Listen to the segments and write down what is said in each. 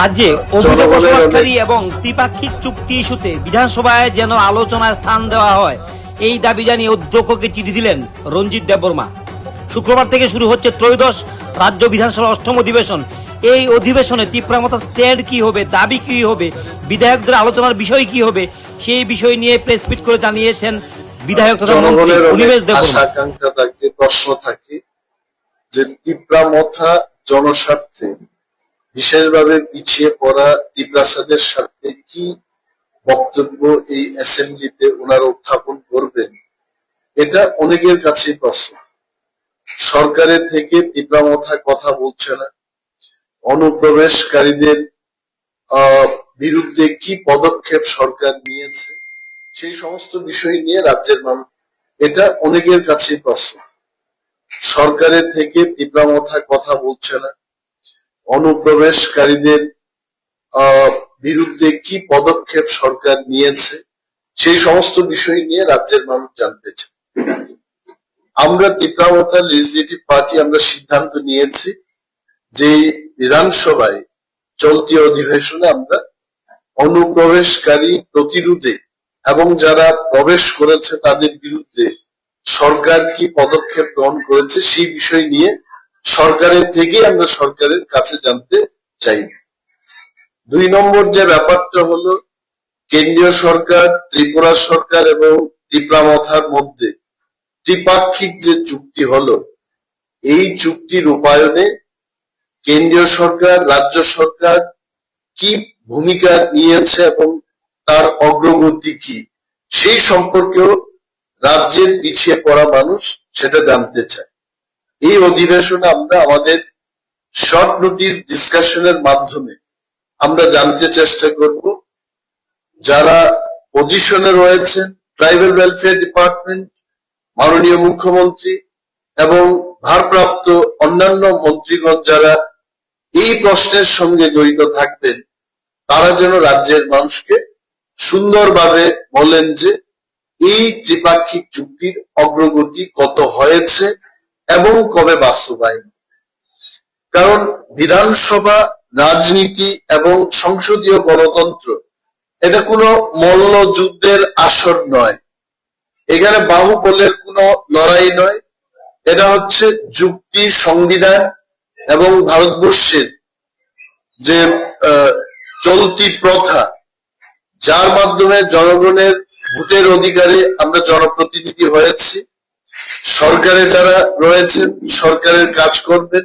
রাজ্যে অবৈধ বসবাসকারী এবং ত্রিপাক্ষিক চুক্তি ইস্যুতে বিধানসভায় যেন আলোচনায় স্থান দেওয়া হয় এই দাবি জানিয়ে অধ্যক্ষকে চিঠি দিলেন রঞ্জিত দেববর্মা। শুক্রবার থেকে শুরু হচ্ছে ত্রয়োদশ রাজ্য বিধানসভা অষ্টম অধিবেশন। এই অধিবেশনে তীব্রামতা স্ট্যান্ড কি হবে দাবি কি হবে বিধায়কদের আলোচনার বিষয় কি হবে সেই বিষয় নিয়ে প্রেস মিট করে জানিয়েছেন বিধায়ক তথা মন্ত্রী অনিমেষ দেববর্মা। আকাঙ্ক্ষা থাকে প্রশ্ন থাকে যে তিপ্রামথা জনস্বার্থে বিশেষভাবে পিছিয়ে পড়া তিপ্রাসাদের স্বার্থে কি বক্তব্য এই অ্যাসেম্বলিতে ওনারা উত্থাপন করবেন? এটা অনেকের কাছে প্রশ্ন। সরকারের থেকে তিপ্রামথা কথা বলছে না। অনুপ্রবেশকারীদের বিরুদ্ধে কি পদক্ষেপ সরকার নিয়েছে? সেই সমস্ত বিষয় নিয়ে রাজ্যের মানুষ, এটা অনেকের কাছে প্রশ্ন। সরকারের থেকে তিপ্রামথা কথা বলছে না। অনুপ্রবেশকারীদের বিরুদ্ধে কি পদক্ষেপ সরকার নিয়েছে, সেই সমস্ত বিষয় নিয়ে রাজ্যের মানুষ জানতে চায়। আমরা তিপ্রামথা লেজিসলেটিভ পার্টি আমরা সিদ্ধান্ত নিয়েছি যে বিধানসভায় চলতি অধিবেশনে আমরা অনুপ্রবেশকারী প্রতিরোধে এবং যারা প্রবেশ করেছে তাদের বিরুদ্ধে সরকার কি পদক্ষেপ গ্রহণ করেছে সেই বিষয় নিয়ে সরকারের থেকে আমরা সরকারের কাছে জানতে চাই। দুই নম্বর যে ব্যাপারটা হলো, কেন্দ্রীয় সরকার, ত্রিপুরা সরকার এবং ত্রিপুরামথার মধ্যে ত্রিপাক্ষিক যে চুক্তি হলো, এই চুক্তি রূপায়ণে কেন্দ্রীয় সরকার, রাজ্য সরকার কি ভূমিকা নিয়েছে এবং তার অগ্রগতি কি, সেই সম্পর্কেও রাজ্যের পিছিয়ে পড়া মানুষ সেটা জানতে চায়। এই অধিবেশনে আমরা আমাদের শর্ট নোটিস ডিসকাশনের মাধ্যমে আমরা জানতে চেষ্টা করব যারা পজিশনে রয়েছেন ট্রাইবাল ওয়েলফেয়ার ডিপার্টমেন্ট মাননীয় মুখ্যমন্ত্রী এবং ভারপ্রাপ্ত অন্যান্য মন্ত্রীগণ যারা এই প্রশ্নের সঙ্গে জড়িত থাকবেন, তারা যেন রাজ্যের মানুষকে সুন্দরভাবে বলেন যে এই ত্রিপাক্ষিক চুক্তির অগ্রগতি কত হয়েছে এবং কবে বাস্তবায়ন? কারণ বিধানসভা, রাজনীতি এবং সংসদীয় গণতন্ত্র, এটা কোনো মল্ল যুদ্ধের আসর নয়। এখানে বাহুবলের কোনো লড়াই নয়। এটা হচ্ছে যুক্তি, সংবিধান এবং ভারতবর্ষের যে চলতি প্রথা, যার মাধ্যমে জনগণের ভোটের অধিকারে আমরা জনপ্রতিনিধি হয়েছি। সরকারে যারা রয়েছেন সরকারের কাজ করবেন।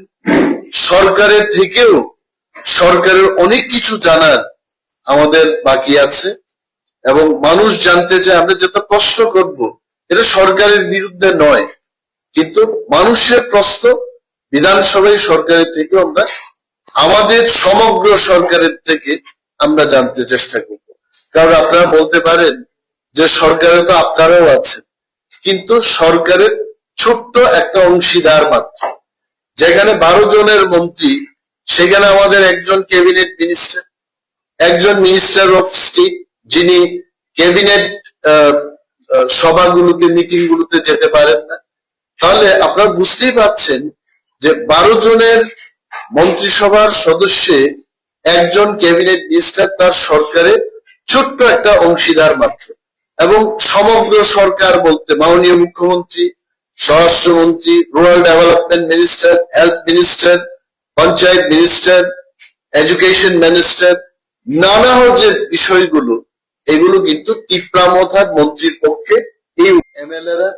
সরকারের থেকেও সরকারের অনেক কিছু জানার আমাদের বাকি আছে। এবং মানুষ জানতে চায়, আমরা যেটা প্রশ্ন করব, এটা সরকারের বিরুদ্ধে নয়। কিন্তু মানুষের প্রশ্ন, বিধানসভায় সরকারের থেকে আমরা, আমাদের সমগ্র সরকারের থেকে আমরা জানতে চেষ্টা করব। কারণ আপনারা বলতে পারেন যে সরকারে তো আপনারাও আছেন। কিন্তু সরকারের ছোট্ট একটা অংশীদার মাত্র। যেখানে বারো জনের মন্ত্রী, সেখানে আমাদের একজন ক্যাবিনেট মিনিস্টার, একজন মিনিস্টার অফ স্টেট, যিনি ক্যাবিনেট সভাগুলোতে মিটিং গুলোতে যেতে পারেন না। তাহলে আপনারা বুঝতেই পাচ্ছেন যে বারো জনের মন্ত্রিসভার সদস্যে একজন ক্যাবিনেট মিনিস্টার তার সরকারের ছোট্ট একটা অংশীদার মাত্র। এবং সমগ্র সরকার বলতে মাননীয় মুখ্যমন্ত্রী, স্বরাষ্ট্রমন্ত্রী rural development minister health minister panchayat minister education minister নানা যে বিষয়গুলো, এগুলো কিন্তু তিপ্রামথার মন্ত্রীর পক্ষে এই এমএলএরা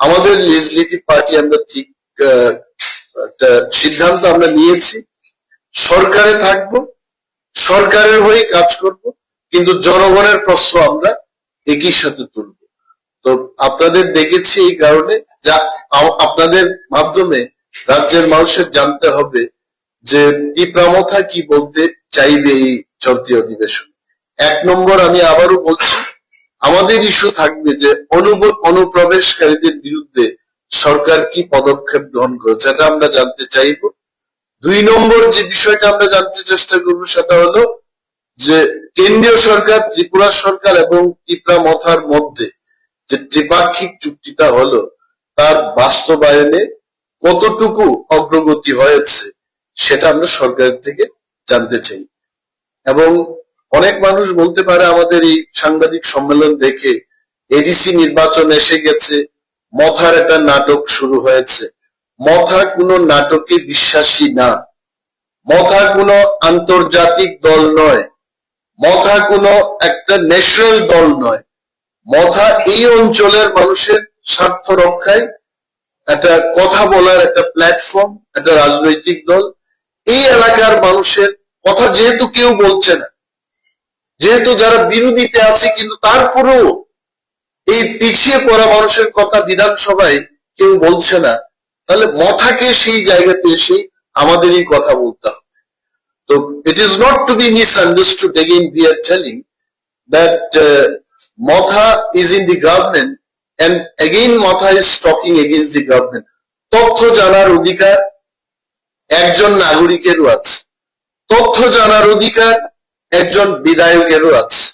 আমাদের লেজিসলেটিভ পার্টি আমরা ঠিক সিদ্ধান্ত আমরা নিয়েছি। সরকারে থাকব, সরকারের হয়ে কাজ করব, কিন্তু জনগণের প্রশ্ন আমরা একই সাথে তুলব। তো আপনাদের দেখেছি এই কারণে যা আপনাদের মাধ্যমে রাজ্যের মানুষের জানতে হবে যে তিপ্রামথা কি বলতে চাইবে এই চলতি অধিবেশন। এক নম্বর আমি আবারও বলছি, আমাদের ইস্যু থাকবে যে অনুপ্রবেশকারীদের বিরুদ্ধে সরকার কি পদক্ষেপ গ্রহণ করেছে এটা আমরা জানতে চাইব। দুই নম্বর যে বিষয়টা আমরা জানতে চেষ্টা করব, সেটা হলো যে কেন্দ্রীয় সরকার, ত্রিপুরা সরকার এবং ত্রিপুরা মথার মধ্যে যে ত্রিপাক্ষিক চুক্তিটা হলো, তার বাস্তবায়নে কতটুকু অগ্রগতি হয়েছে সেটা আমরা সরকারের থেকে জানতে চাই। এবং অনেক মানুষ বলতে পারে আমাদের এই সাংবাদিক সম্মেলন দেখে এডিসি নির্বাচন এসে গেছে, মথার একটা নাটক শুরু হয়েছে। মথা কোনো নাটকে বিশ্বাসী না। মথা কোনো আন্তর্জাতিক দল নয়। মথা কোনো একটা ন্যাশনাল দল নয়। মথা এই অঞ্চলের মানুষের স্বার্থ রক্ষায় একটা কথা বলার একটা প্ল্যাটফর্ম একটা রাজনৈতিক দল। এই এলাকার মানুষের কথা যেহেতু কেউ বলছে না, যেহেতু যারা বিরোধীতে আছে, কিন্তু তারপরেও এই পিছিয়ে পড়া মানুষের কথা বিধানসভায় কেউ বলছে না, তাহলে মথাকে সেই জায়গাতে এসে আমাদেরই কথা বলতে হবে। তো it is not to be misunderstood again we are telling that uh, Motha is in the government and again Motha is talking against the government. তথ্য জানার অধিকার একজন নাগরিকেরও আছে। তথ্য জানার অধিকার একজন বিধায়কেরও আছে।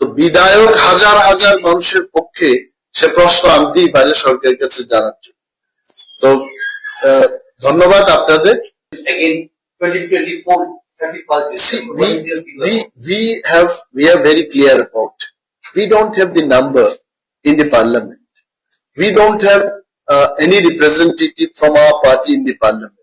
তো বিধায়ক হাজার হাজার মানুষের পক্ষে সে প্রশ্ন আনতেই পারে সরকারের কাছে জানার জন্য। তো ধন্যবাদ আপনাদের। Again 2024 31st See, we, is your view? we, we have, we are very clear about. We don't have the number in the parliament. We don't have uh, any representative from our party in the parliament.